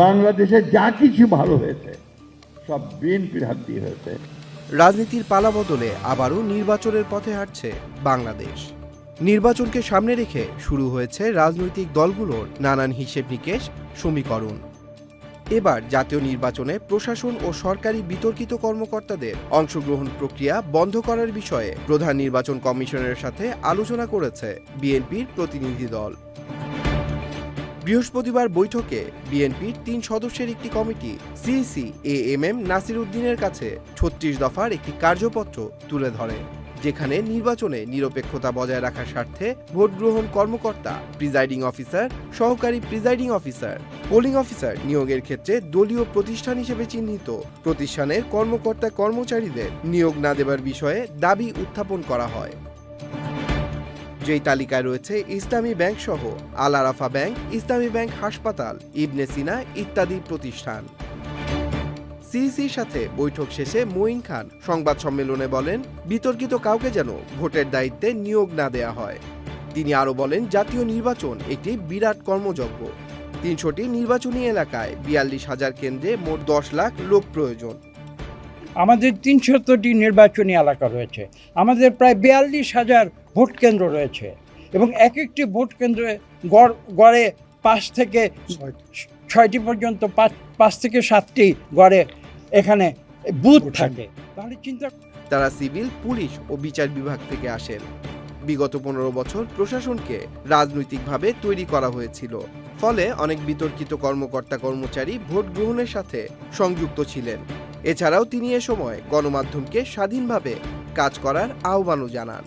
বাংলাদেশে যা কিছু ভালো হয়েছে, সব বিএনপির হাত দিয়ে হয়েছে। রাজনীতির পালাবদলে আবারও নির্বাচনের পথে হাঁটছে বাংলাদেশ। নির্বাচনকে সামনে রেখে শুরু হয়েছে রাজনৈতিক দলগুলোর নানান হিসেব নিকেশ, সমীকরণ। এবার জাতীয় নির্বাচনে প্রশাসন ও সরকারি বিতর্কিত কর্মকর্তাদের অংশগ্রহণ প্রক্রিয়া বন্ধ করার বিষয়ে প্রধান নির্বাচন কমিশনের সাথে আলোচনা করেছে বিএনপির প্রতিনিধি দল। বৃহস্পতিবার বৈঠকে বিএনপির তিন সদস্যের একটি committee CEC A M M Nasir উদ্দিনের কাছে ছত্রিশ দফার একটি কার্যপত্র তুলে ধরে, যেখানে নির্বাচনে নিরপেক্ষতা বজায় রাখার স্বার্থে ভোট গ্রহণ কর্মকর্তা, প্রিজাইডিং অফিসার, সহকারী প্রিজাইডিং অফিসার, পোলিং অফিসার নিয়োগের ক্ষেত্রে দলীয় প্রতিষ্ঠান হিসেবে চিহ্নিত। প্রতিষ্ঠানের কর্মকর্তা কর্মচারীদের নিয়োগ না দেবার বিষয়ে দাবি উত্থাপন করা হয়। যেই তালিকায় রয়েছে ইসলামী ব্যাংক সহ আল আরাফা ব্যাংক, ইসলামী ব্যাংক হাসপাতাল, ইবনে সিনা ইত্যাদি প্রতিষ্ঠান। সিইসির সাথে বৈঠক শেষে মঈন খান সংবাদ সম্মেলনে বলেন, বিতর্কিত কাউকে যেন ভোটের দায়িত্বে নিয়োগ না দেয়া হয়। তিনি আরও বলেন, জাতীয় নির্বাচন একটি বিরাট কর্মযজ্ঞ। তিনশোটি নির্বাচনী এলাকায় বিয়াল্লিশ হাজার কেন্দ্রে মোট দশ লাখ লোক প্রয়োজন। আমাদের তিনশতটি নির্বাচনী এলাকা রয়েছে। আমাদের প্রায় বিয়াল্লিশ হাজার ভোট কেন্দ্র রয়েছে এবং এক একটি ভোট কেন্দ্রে গড় গড়ে পাঁচ থেকে ছয়টি পর্যন্ত পাঁচ পাঁচ থেকে সাতটি গড়ে এখানে বুথ থাকে। তাহলে চিন্তা তারা সিভিল পুলিশ ও বিচার বিভাগ থেকে আসেন। বিগত পনেরো বছর প্রশাসনকে রাজনৈতিকভাবে তৈরি করা হয়েছিল। ফলে অনেক বিতর্কিত কর্মকর্তা কর্মচারী ভোট গ্রহণের সাথে সংযুক্ত ছিলেন। এছাড়াও তিনি এ সময় গণমাধ্যমকে স্বাধীনভাবে কাজ করার আহ্বানও জানান।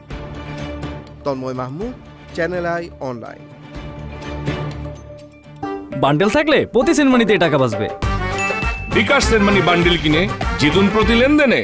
Tanmoy Mahmud Channel I online bundle থাকলে প্রতি সেনমানিতে টাকা বাঁচবে। বিকাশ সেনমানি বান্ডেল কিনে জিতুন প্রতি লেনদেনে।